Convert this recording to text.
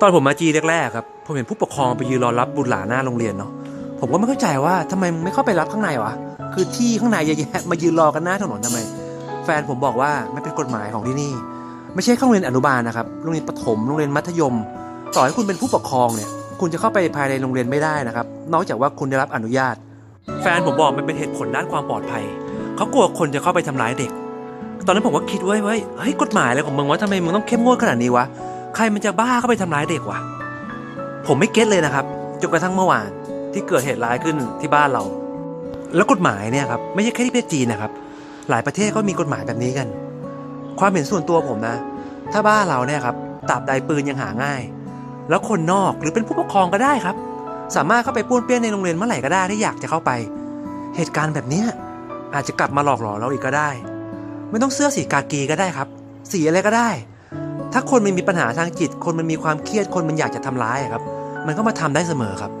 ตอนผมมาจีแรกๆครับผมเห็นผู้ปกครองไปยืนรอรับบุตรหลานหน้าโรงเรียนเนาะผมก็ไม่เข้าใจว่าทำไมมึงไม่เข้าไปรับข้างในวะคือที่ข้างในเยอะแยะมายืนรอกันหน้าถนนทำไม แฟนผมบอกว่ามันเป็นกฎหมายของที่นี่ ไม่ใช่แค่โรงเรียนอนุบาลนะครับโรงเรียนประถมโรงเรียนมัธยม ต่อให้คุณเป็นผู้ปกครองเนี่ยคุณจะเข้าไปภายในโรงเรียนไม่ได้นะครับ นอกจากว่าคุณได้รับอนุญาต แฟนผมบอกมันเป็นเหตุผลด้านความปลอดภัยเขากลัวคนจะเข้าไปทำร้ายเด็ก ตอนนั้นผมก็คิดไว้เว้เฮ้ยกฎหมายอะไรของมึงวะทำไมมึงต้องเข้มงวดขนาดนี้วะ ใครมันจะบ้าเข้าไปทำร้ายเด็กวะผมไม่เก็ตเลยนะครับจนกระทั่งเมื่อวานที่เกิดเหตุร้ายขึ้นที่บ้านเรา แล้วกฎหมายเนี่ยครับไม่ใช่แค่ที่ประเทศจีนนะครับ หลายประเทศก็มีกฎหมายแบบนี้กัน ความเห็นส่วนตัวผมนะ ถ้าบ้านเราเนี่ยครับตราบใดปืนยังหาง่าย แล้วคนนอกหรือเป็นผู้ปกครองก็ได้ครับ สามารถเข้าไปป้วนเปี้ยนในโรงเรียนเมื่อไหร่ก็ได้ที่อยากจะเข้าไป เหตุการณ์แบบนี้อาจจะกลับมาหลอกหลอนเราอีกก็ได้ ไม่ต้องเสื้อสีกากีก็ได้ครับ สีอะไรก็ได้ ถ้าคนมันมีปัญหาทางจิต คนมันมีความเครียดคนมันอยากจะทำร้ายครับ มันก็มาทำได้เสมอครับ